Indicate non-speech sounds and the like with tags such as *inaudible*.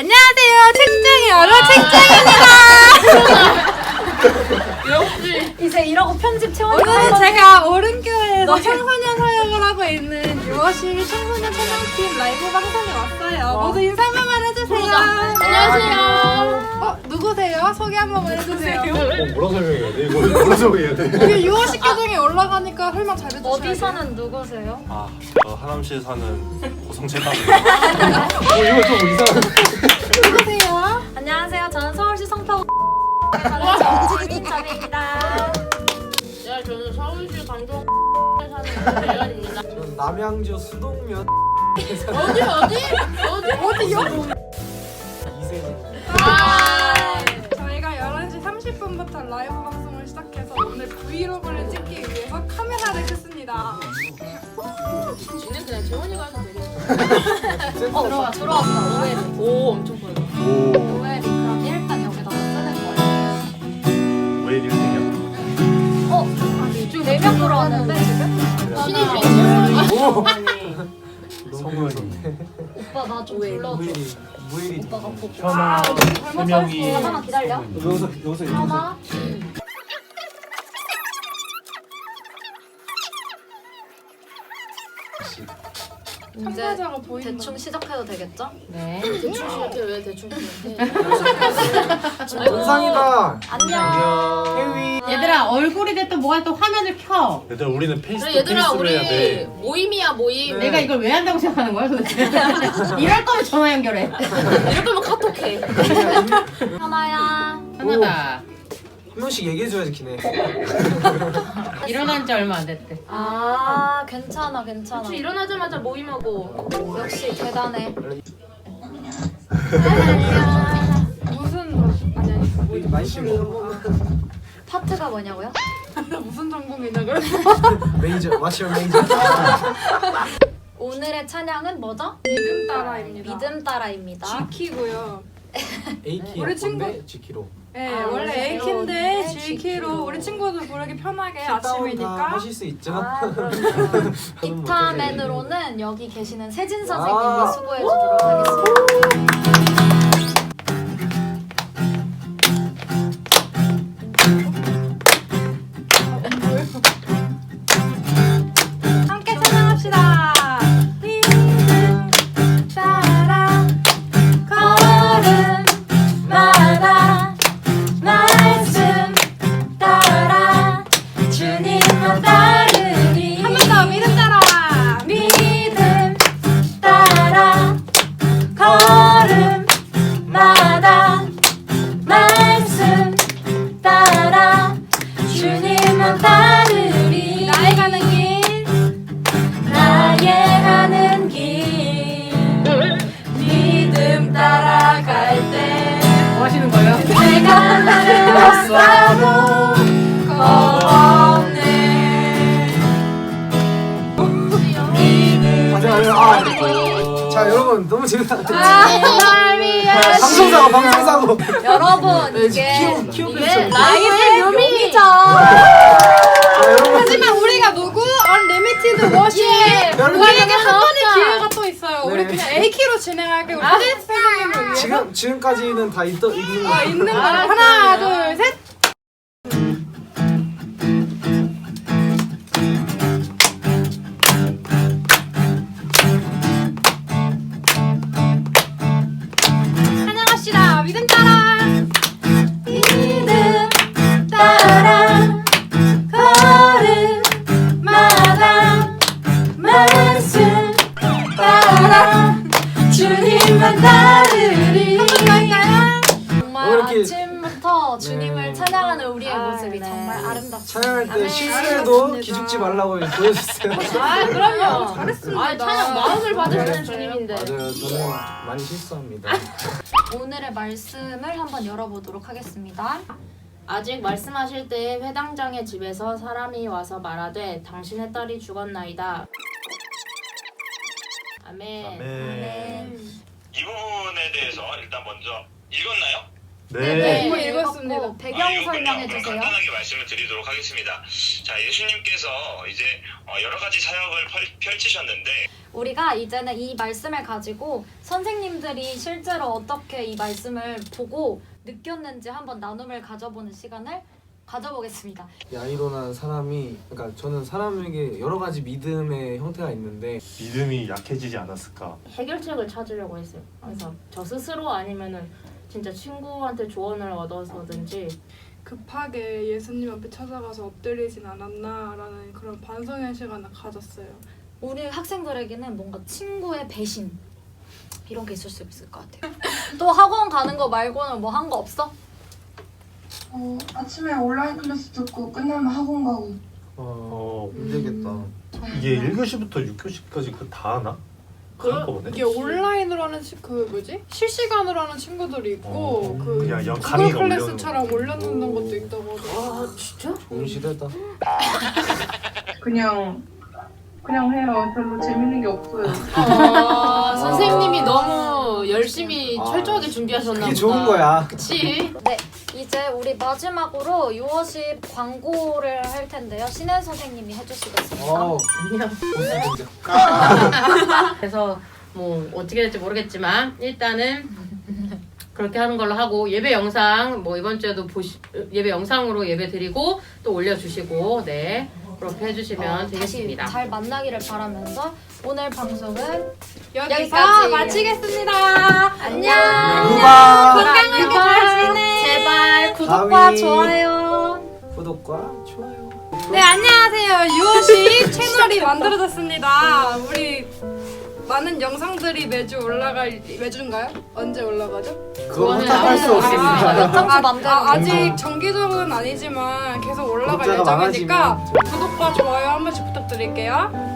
안녕하세요. 책장의 얼어 책장입니다. 역시 이제 이러고 편집 채워야 오늘은 제가 오른교회에서 청소년 사역을 하고 있는 유어실 청소년 찬양팀 라이브 방송에 왔어요. 모두 인사 한 번만 해주세요. 안녕하세요. 어, 누구세요? 소개 한 번만 해주세요. 어, 뭐라 설명해야 돼? 이거 뭐라 설명해야 돼? 이게 유어식 교정에 올라가니까 설명 잘해주셔야 돼요. 어디 사는 누구세요? 아, 저 하남시에 사는 고성재가. 어, 이거 좀 이상한데. 누구세요? 안녕하세요. 저는 서울시 성평 사는 정진입니다. 네, 저는 서울시 강동 사는 대현입니다. 저는 남양주 수동면 어디 어디 어디 어디요? 이세진 아 저희가 11시 30분부터 라이브 방송을 시작해서 오늘 브이로그를 찍기 위해서 카메라를 켰습니다. 지는 그냥 재원이가 해도 되겠다. *laughs* 어, 들어와 들어왔다. 오해. 오 엄청 빠르다. 오, 오해 그럼 일단 여기다가 쓰는 거예요. 왜 1등이야? 어, 지금 네명 들어왔는데 지금? 신입이 오! 성우였네. 오빠 나좀 불러줘. 무일이 무일이 오빠가 보고. 현아, 세 명이. 잠깐만 기다려. 여기서 여기서 하나. 이제 참가자가 보인다. 대충 시작해도 되겠죠? 네. 대충 시작해 왜 대충 시작해? *laughs* 영상이다 안녕. 해위 얘들아 얼굴이 됐든 뭐가 됐든 화면을 켜. 얘들아, 우리는 페이스 그래 투 얘들아 페이스로 우리 해야 돼. 모임이야 모임. 네. 내가 이걸 왜 한다고 생각하는 거야 도대체? *laughs* 이럴 거면 전화 연결해. 이럴 거면 카톡해. *laughs* 하나야. 하나다. 한 명씩 얘기해줘야지 기네 *laughs* 일어난 지 얼마 안 됐대. 아 괜찮아 괜찮아. 혹시 일어나자마자 모임하고 역시 대단해. 무슨 아니 아니 심어 파트가 뭐냐고요? *laughs* 무슨 전공이냐고요? 메이저 마시오 메이저 오늘의 찬양은 뭐죠? 믿음 따라입니다. 믿음 따라입니다. 지키고요. 에이키 우리 친구- 지키로 네, 아, 원래 원래 A키인데 네, G키로 G키로. 우리 친구들 부르기 편하게 아침이니까 하실 수 있죠? 아, 그럼요. 저는 기타맨으로는 여기 계시는 세진 아. 선생님이 수고해 주도록 하겠습니다. 따라갈 때. 뭐 하시는 거예요? 내가 나를 없어도 겁없네. 믿음 맞아 아, 자 여러분 너무 재밌다. 날 위해. 방송사고 방송사고. 여러분 네, 이게 키워- 키워 이게. 라이브의 묘미죠. 자 여러분. 하지만 우리가 누구? 언리미티드 워시 여러분 우리에게 한 번의 기회가 또 있어요 우리 네. 그냥 A키로 진행할게요. 세진 선생님을 위해서 지금 지금까지는 다 있, 있는 거 아 있는 거 하나 둘 셋 정말 아름답습니다 촬영할 때 아멘. 실수해도. 기죽지 말라고 보여줬어요 아 그럼요. 잘했습니다 아 찬양 마음을 받으시는 잘했어요. 주님인데. 맞아요 저는 많이 실수합니다 *laughs* 오늘의 말씀을 한번 열어보도록 하겠습니다 아직 말씀하실 때에 회당장의 집에서 사람이 와서 말하되 당신의 딸이 죽었나이다. 아멘. 네. 이 부분에 대해서 일단 먼저 읽었나요? 네. 이거 읽었습니다. 읽었고 배경 아. 설명해 주세요 간단하게 말씀을 드리도록 하겠습니다. 자, 예수님께서 이제 어, 여러 가지 사역을 펼, 펼치셨는데 우리가 이제는 이 말씀을 가지고 선생님들이 실제로 어떻게 이 말씀을 보고 느꼈는지 한번 나눔을 가져보는 시간을 가져보겠습니다. 이 아이론한 사람이 그러니까 저는 사람에게 여러 가지 믿음의 형태가 있는데 믿음이 약해지지 않았을까? 해결책을 찾으려고 했어요. 그래서 저 스스로 아니면은 진짜 친구한테 조언을 얻어서든지 급하게 예수님 앞에 찾아가서 엎드리진 않았나라는 그런 반성의 시간을 가졌어요. 우리 학생들에게는 뭔가 친구의 배신 이런 게 있을 수 있을 것 같아요. *laughs* 또 학원 가는 거 말고는 뭐 한 거 없어? 어, 아침에 온라인 클래스 듣고 끝나면 학원 가고 어, 어 힘들겠다. 이게 1교시부터 6교시까지 그 다 하나? 그- 한꺼번에? 이게 온라인으로 하는 시, 그 뭐지? 실시간으로 하는 친구들이 있고 어, 그 그냥 영- 구글 강의가 클래스처럼 올려놓는 것도 있다고 하더라고요. 아 진짜? 좋은 시대다. *laughs* 그냥 그냥 해요. 별로 재밌는 게 없어요. 아, *laughs* 선생님이 너무 열심히 아, 철저하게 준비하셨나 그게 보다. 좋은 거야. 그치? 네, 이제 우리 마지막으로 유어십 광고를 할 텐데요. 신혜 선생님이 해주시겠습니까? 어, *laughs* 그래서 뭐 어떻게 될지 모르겠지만 일단은 그렇게 하는 걸로 하고 예배 영상 뭐 이번 주에도 보시 예배 영상으로 예배 드리고 또 올려주시고 네 그렇게 해주시면 어, 다시 되겠습니다. 잘 만나기를 바라면서 오늘 방송은 여기서 여기까지. 마치겠습니다. 안녕. 건강하게 잘 지내. 구독과 가위. 좋아요. 구독과 좋아요. 네 안녕하세요 유어시 *laughs* 채널이 만들어졌습니다. 우리 많은 영상들이 매주 올라갈 매주인가요? 언제 올라가죠? 그거는 그거는 할수 없습니다. 몇 장수 맘대로. 아, 아직 정기적은 아니지만 계속 올라갈 구독자가 예정이니까 많아지면 구독과 좋아요 한 번씩 부탁드릴게요.